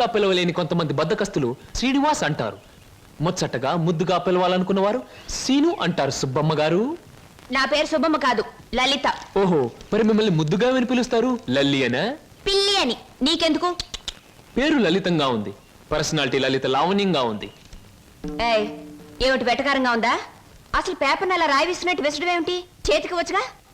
పూర్తిగా పిలవలేని కొంతమంది బద్దకస్తులు శ్రీనివాస్ అంటారు. ముచ్చటగా ముద్దుగా పిలవాలనుకున్న వారు సీను అంటారు సుబ్బమ్మ గారు. నా పేరు శుభమ్మ కాదు లలిత. ఓహో మరి మిమ్మల్ని ముద్దుగా విని పిలుస్తారు? లల్లి అనా? పిల్లి అని. నీకెందుకు? పేరు లలితంగా ఉంది. పర్సనాలిటీ లలిత లావణ్యంగా ఉంది. ఏయ్ ఏమిటి వెటకారంగా ఉందా? అసలు పేపర్ని అలా రాయి విసినట్టు విసడం ఏమిటి? చేతికి వచ్చుగా?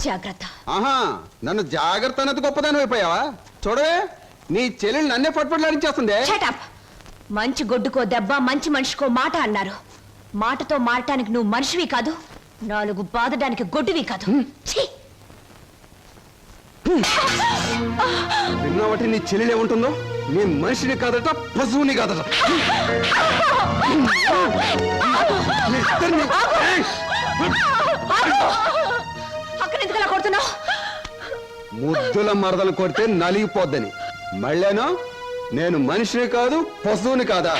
జాగ్రత్త. ఆహా నన్ను జాగ్రత్త అన్నది గొప్పదాని అయిపోయావా? చూడవే నీ చెల్లెలు నన్నే పట్టుపట్లాడించేస్తుంది. షటప్ మంచి గొడ్డుకో దెబ్బ మంచి మనిషికో మాట అన్నారు. మాటతో మారటానికి నువ్వు మనిషివి కాదు నాలుగు బాదడానికి గొడ్డువి కాదు. ఛీ! విన్నావటి నీ చెల్లెలు ఏముంటుందో నీ మనిషిని కాదట పశువుని కాదట. మీ ఇద్దరిని- ఏయ్! అక్కడ ఎందుకు అలా కొడుతున్నావు? ముద్దుల మరదలు కొడితే నలిగిపోద్దని. మళ్ళేనో నేను మనిషిని కాదు పశువుని కాదా?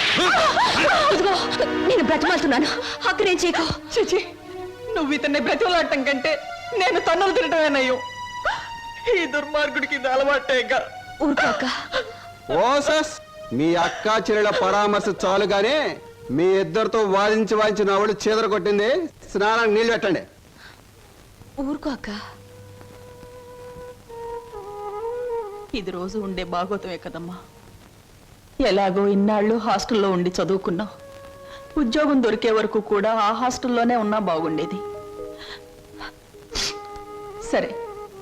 ఇదిగో నేను బ్రతిమాలుతున్నాను. అక్కడేం చేయకు. చిచి నువ్వు ఇతన్ని బ్రతిమలాడటం కంటే నేను తన్నులు తినటమేనయ్యో. ఈ దుర్మార్గుడికి ఇది అలవాటేగా. ఊరుకో అక్క. ఓసస్ మీ అక్క చెల్లెల పరామర్శ చాలు గానీ మీ ఇద్దరితో వాదించి వాదించి నా ఒళ్ళు చీదర కొట్టింది. స్నానానికి నీళ్ళు పెట్టండి. ఊరుకో అక్క. ఇది రోజు ఉండే బాగోతమే కదమ్మా. ఎలాగో ఇన్నాళ్ళు హాస్టల్లో ఉండి చదువుకున్నావు. ఉద్యోగం దొరికే వరకు కూడా ఆ హాస్టల్లోనే ఉన్నా బాగుండేది. సరే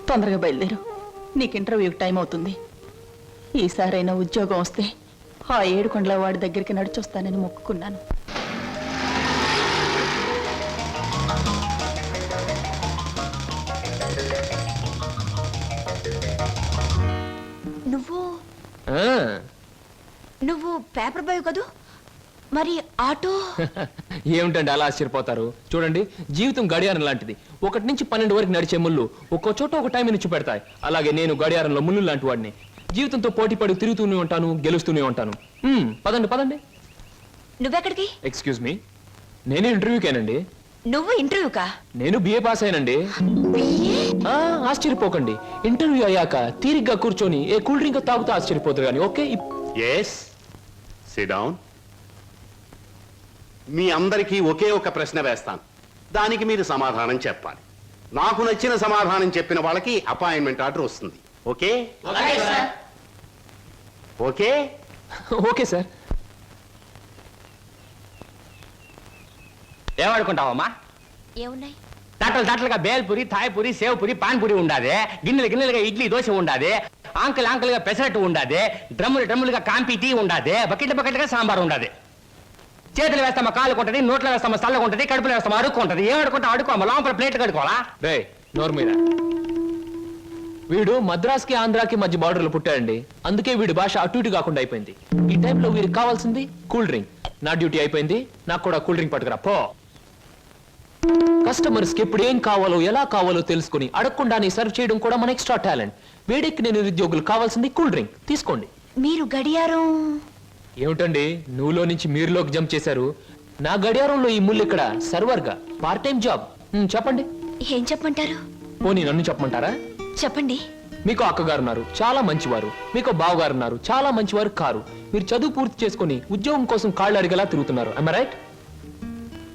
తొందరగా బయలుదేరు. నీకు ఇంటర్వ్యూకి టైం అవుతుంది. ఈసారైనా ఉద్యోగం వస్తే ఆ ఏడుకొండల వాడి దగ్గరికి నడిచొస్తానని మొక్కుకున్నాను. పేపర్ బాయ్ కదూ? మరి ఆటో? ఏమిటండి అలా ఆశ్చర్యపోతారు? చూడండి జీవితం గడియారం లాంటిది. ఒకటి నుంచి పన్నెండు వరకు నడిచే ముళ్ళు ఒక్కో చోట ఒక టైం నుంచి పెడతాయి. అలాగే నేను గడియారంలో ముళ్ళు లాంటి వాడిని. జీవితంతో పోటీ పడి తిరుగుతూనే ఉంటాను గెలుస్తూనే ఉంటాను. మ్మ్, పదండి పదండి. నువ్వెక్కడికి? ఎక్స్క్యూజ్ మీ నేను ఇంటర్వ్యూకేనండి. నువ్వు ఇంటర్వ్యూకా? నేను బిఏ పాస్ అయినండి ఆ, ఆశ్చర్యపోకండి. ఇంటర్వ్యూ అయ్యాక తీరిగ్గా కూర్చొని ఏ కూల్ డ్రింక్ తాగుతూ ఆశ్చర్యపోతారు కానీ ఓకే? ఇప్- ఎస్ సిడౌన్ మీ అందరికీ ఒకే ఒక ప్రశ్న వేస్తాను. దానికి మీరు సమాధానం చెప్పాలి. నాకు నచ్చిన సమాధానం చెప్పిన వాళ్ళకి అపాయింట్మెంట్ ఆర్డర్ వస్తుంది. ఓకే? Okay okay? సార్. ఏమనుకుంటావమ్మా ఏమున్నాయి? తట్టలు తట్టలుగా బేల్పూరి థాయ్పూరి సేవ్పూరి పాన్పూరి ఉండాది. గిన్నెలు గిన్నెలుగా ఇడ్లీ దోశ ఉండాది. ఆంకలు ఆంకలుగా పెసరట్టు ఉండాది. డ్రమ్ములు డ్రమ్ములుగా కాంపి టీ ఉండాది. బకెట్ బకెట్గా సాంబార్ ఉండాది. చేతులు వేస్తామా కాలు కొంటది నోట్లో వేస్తామా చల్లగా ఉంటది కడుపులో వేస్తామా అడుక్కుంటది ఏం అడుకుంటా అడుకోమా లోపల ప్లేట్ కడుకోవాలా రే నోరు మీద. వీడు మద్రాస్కి ఆంధ్రాకి మధ్య బార్డర్లు పుట్టాడండి. అందుకే వీడి భాష అటు ఇటు కాకుండా అయిపోయింది. ఈ టైంలో వీరికి కావాల్సింది కూల్ డ్రింక్. నా డ్యూటీ అయిపోయింది. నాకు కూడా కూల్ డ్రింక్ పట్టుకురా పో. కస్టమర్స్కి ఎప్పుడు ఏం కావాలో ఎలా కావాలో తెలుసుకుని అడగకుండానే సర్వ్ చేయడం కూడా మన ఎక్స్ట్రా టాలెంట్ వేడెక్కి నేను నిరుద్యోగులు కావాల్సింది కూల్ డ్రింక్. తీసుకోండి. మీరు గడియారం. ఏమిటండి? నువ్వులో నుంచి మీరులోకి జంప్ చేశారు. నా గడియారంలో ఈ ముళ్ళు ఇక్కడ. సర్వర్గా. పార్ట్ టైం జాబ్ ఉమ్, చెప్పండి. ఏం చెప్పమంటారు? పోనీ నన్ను చెప్పమంటారా? చెప్పండి. మీకు అక్కగారు ఉన్నారు. చాలా మంచివారు. మీకు బావగారు ఉన్నారు. చాలా మంచివారు కారు. మీరు చదువు పూర్తి చేసుకుని ఉద్యోగం కోసం కాళ్ళు అడిగేలా తిరుగుతున్నారు. రైట్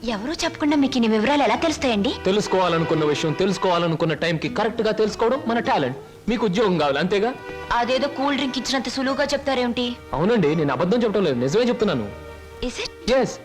ఎవరూ చెప్పకుండా మీకు ఇన్ని వివరాలు ఎలా తెలుస్తాయండి? తెలుసుకోవాలనుకున్న విషయం తెలుసుకోవాలనుకున్న టైంకి కరెక్ట్గా తెలుసుకోవడం మన టాలెంట్. మీకు ఉద్యోగం కావాలి అంతేగా? అదేదో కూల్ డ్రింక్ ఇచ్చినంత సులువుగా చెప్తారేమిటి? అవునండి నేను అబద్ధం చెప్పడం లేదు. నిజమే చెప్తున్నాను. ఎస్